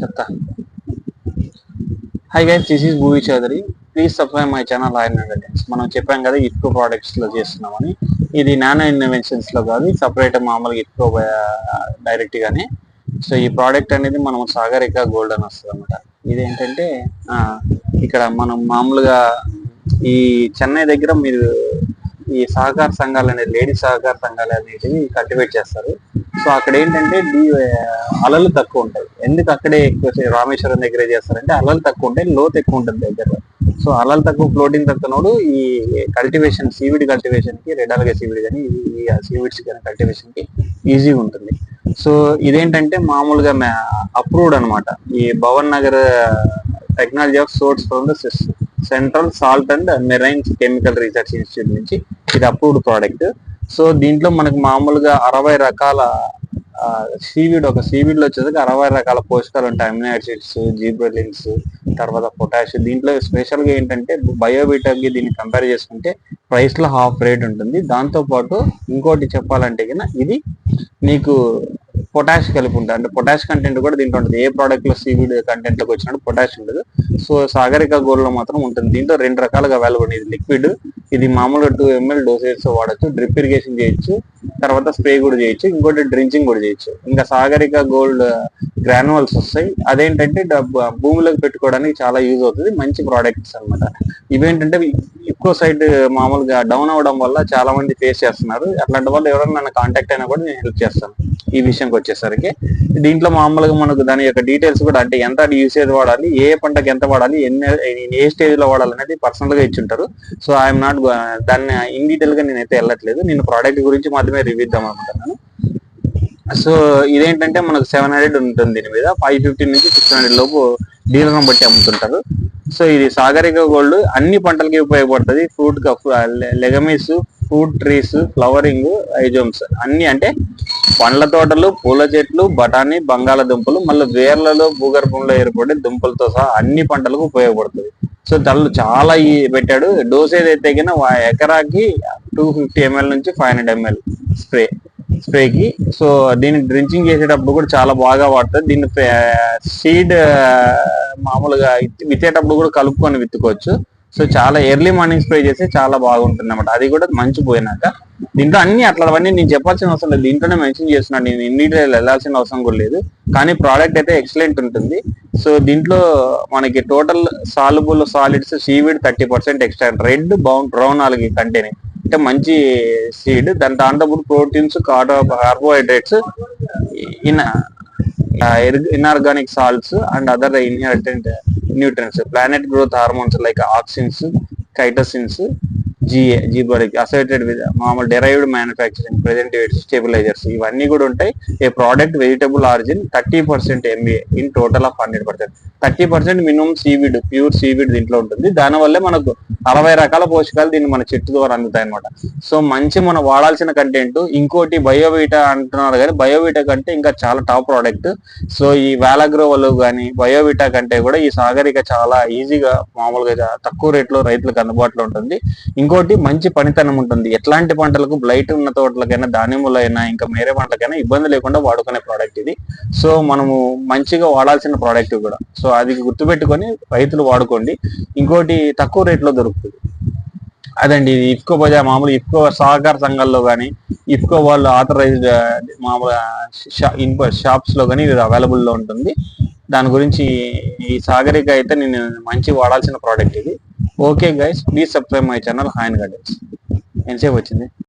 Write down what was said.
చెప్తా. Hi guys this is Bhuvi Chowdary please subscribe my channel ఆయన guidance మనం చెప్పాం కదా ఇట్కో ప్రోడక్ట్స్లో చేస్తున్నామని. ఇది నానో ఇన్నోవెన్షన్స్లో కాదు సపరేట్ మామూలుగా ఇట్కో డైరెక్ట్ గానే. సో ఈ ప్రోడక్ట్ అనేది మనం సాగరిక గోల్డ్ అని వస్తుంది అనమాట ఇదేంటంటే ఇక్కడ మనం మామూలుగా ఈ చెన్నై దగ్గర మీరు ఈ సహకార సంఘాలు అనేది లేడీ సహకార సంఘాలు అనేటివి కల్టివేట్ చేస్తారు. సో అక్కడ ఏంటంటే డీ అలలు తక్కువ ఉంటాయి. ఎందుకు అక్కడే ఎక్కువ రామేశ్వరం దగ్గరే చేస్తారంటే అలలు తక్కువ ఉంటాయి లోతు ఎక్కువ ఉంటుంది దగ్గర. సో అలలు తక్కువ ఫ్లోటింగ్ తక్కువనోడు ఈ కల్టివేషన్ సీవిడ్ కల్టివేషన్కి రెడ్ అలగే సీవిడ్ కానీ ఈ సీవిడ్స్ కానీ కల్టివేషన్కి ఈజీగా ఉంటుంది. సో ఇదేంటంటే మామూలుగా అప్రూవ్డ్ అన్నమాట. ఈ Bhavnagar technology of source from the central salt and marines chemical research institute నుంచి ఇది అప్రూవ్డ్ ప్రోడక్ట్. సో దీంట్లో మనకు మామూలుగా అరవై రకాల సీవీడ్ ఒక సీవీడ్లో వచ్చేసరికి అరవై రకాల పోషకాలు ఉంటాయి అమినో యాసిడ్స్ జీబ్రలిన్స్ తర్వాత పొటాష్. దీంట్లో స్పెషల్గా ఏంటంటే బయోబిటాకి దీన్ని కంపేర్ చేసుకుంటే ప్రైస్లో హాఫ్ రేట్ ఉంటుంది. దాంతో పాటు ఇంకోటి చెప్పాలంటే కన్నా ఇది నీకు పొటాష్ కలిపి ఉంటుంది అంటే పొటాష్ కంటెంట్ కూడా దీంట్లో ఉంటుంది. ఏ ప్రోడక్ట్లో సీవీడ్ కంటెంట్లోకి వచ్చినట్టు పొటాష్ ఉండదు. సో సాగరిక గోల్డ్లో మాత్రం ఉంటుంది. దీంట్లో రెండు రకాలుగా అవైలబుల్ ఇది లిక్విడ్ ఇది మామూలుగా టూ ఎంఎల్ డోసేజ్ వాడచ్చు. డ్రిప్ ఇరిగేషన్ చేయొచ్చు. తర్వాత స్ప్రే కూడా చేయొచ్చు. ఇంకోటి డ్రింకింగ్ కూడా చేయొచ్చు. ఇంకా సాగరిక గోల్డ్ గ్రానువల్స్ వస్తాయి. అదేంటంటే డబ్బు- భూమిలోకి పెట్టుకోవడానికి చాలా యూజ్ అవుతుంది. మంచి ప్రోడక్ట్స్ అన్నమాట. ఇవేంటంటే ఎక్కువ సైడ్ మామూలుగా డౌన్ అవడం వల్ల చాలా మంది ఫేస్ చేస్తున్నారు. అట్లాంటి వాళ్ళు ఎవరైనా నన్ను కాంటాక్ట్ అయినా కూడా నేను హెల్ప్ చేస్తాను. ఈ విషయంకి వచ్చేసరికి. దీంట్లో మామూలుగా మనకు దాని యొక్క డీటెయిల్స్ కూడా అంటే ఎంత యూసేజ్ వాడాలి ఏ పంటకి ఎంత వాడాలి ఎన్ని ఏ స్టేజ్లో వాడాలి అనేది పర్సనల్గా ఇచ్చింటారు. సో ఐఎమ్ నాట్ దాన్ని ఇన్ డీటెయిల్గా నేనైతే వెళ్ళట్లేదు. నేను ప్రోడక్ట్ గురించి మాత్రమే రివ్యూ ఇద్దాం అనుకుంటున్నాను. సో ఇదేంటంటే మనకు సెవెన్ హండ్రెడ్ ఉంటుంది దీని మీద. ఫైవ్ ఫిఫ్టీ నుంచి సిక్స్ హండ్రెడ్ లోపు డీలర్ను బట్టి అమ్ముతుంటారు. సో ఇది సాగరిక గోల్డ్. అన్ని పంటలకి ఉపయోగపడుతుంది. Fruit legumes fruit trees flowering ఐజోమ్స్ అన్ని అంటే పండ్ల తోటలు పూల చెట్లు బఠానీ బంగాళదుంపలు మళ్ళీ వేర్లలో భూగర్భంలో ఏర్పడే దుంపలతో సహా అన్ని పంటలకు ఉపయోగపడుతుంది. సో తల్లు చాలా ఈ పెట్టాడు. డోసేజ్ అయితే కింద ఎకరాకి టూ ఫిఫ్టీ ఎంఎల్ నుంచి ఫైవ్ హండ్రెడ్ ఎంఎల్ స్ప్రే. స్ప్రేకి. సో దీన్ని డ్రింకింగ్ చేసేటప్పుడు కూడా చాలా బాగా వాడుతుంది దీన్ని సీడ్ మామూలుగా విత్తేటప్పుడు కూడా కలుపుకొని విత్తుకోవచ్చు. సో చాలా ఎర్లీ మార్నింగ్ స్ప్రే చేస్తే చాలా బాగుంటుంది అనమాట అది కూడా మంచి పోయినాక. దీంట్లో అన్ని అట్లవన్నీ నేను చెప్పాల్సిన అవసరం లేదు. దీంట్లోనే మెన్షన్ చేస్తున్నాను. నేను ఇన్ని డీటెయిల్ వెళ్ళాల్సిన అవసరం కూడా లేదు. కానీ ప్రోడక్ట్ అయితే ఎక్సలెంట్ ఉంటుంది. సో దీంట్లో మనకి total soluble solids seaweed thirty percent extract. Red brown brown algae containing అంటే మంచి సీడ్ దాని దాంట్లో proteins carbo carbohydrates in inorganic salts and other inherent nutrients plant growth hormones like auxins kinetins GA gibberellic associated with మామూలు derived manufacturing preservatives stabilizers ఇవన్నీ కూడా ఉంటాయి. A product vegetable origin thirty percent MBA in total of hundred percent thirty percent minimum seaweed pure seaweed దీంట్లో ఉంటుంది. దానివల్లే మనకు అరవై రకాల పోషకాలు దీన్ని మన చెట్టు ద్వారా అందుతాయి అనమాట సో మంచి మనం వాడాల్సిన కంటెంట్ ఇంకోటి బయోవీటా అంటున్నారు కానీ బయోవీటా కంటే ఇంకా చాలా టాప్ ప్రోడక్ట్ సో ఈ వేలాగ్రోవలు కానీ బయోవీటా కంటే కూడా ఈ సాగరిక చాలా ఈజీగా మామూలుగా తక్కువ రేట్లో రైతులకు అందుబాటులో ఉంటుంది. ఇంకోటి మంచి పనితనం ఉంటుంది. ఎట్లాంటి పంటలకు బ్లైట్ ఉన్న తోటలకైనా దానిమ్మలైనా ఇంకా వేరే పంటలకైనా ఇబ్బంది లేకుండా వాడుకునే ప్రోడక్ట్ ఇది. సో మనము మంచిగా వాడాల్సిన ప్రోడక్ట్ కూడా. సో అది గుర్తుపెట్టుకొని రైతులు వాడుకోండి. ఇంకోటి తక్కువ రేట్లో దొరుకుతుంది. అదండి ఇది ఇఫ్కో బజార్ మామూలు ఇఫ్కో సహకార సంఘాల్లో కానీ ఇఫ్కో వాళ్ళు ఆథరైజ్డ్ మామూలు ఇన్పో షాప్స్లో కానీ ఇది అవైలబుల్లో ఉంటుంది. దాని గురించి ఈ సాగరిక అయితే నేను మంచి వాడాల్సిన ప్రోడక్ట్ ఇది. Okay guys please subscribe my channel హాయన్ gardens ఎంతసేపు వచ్చింది?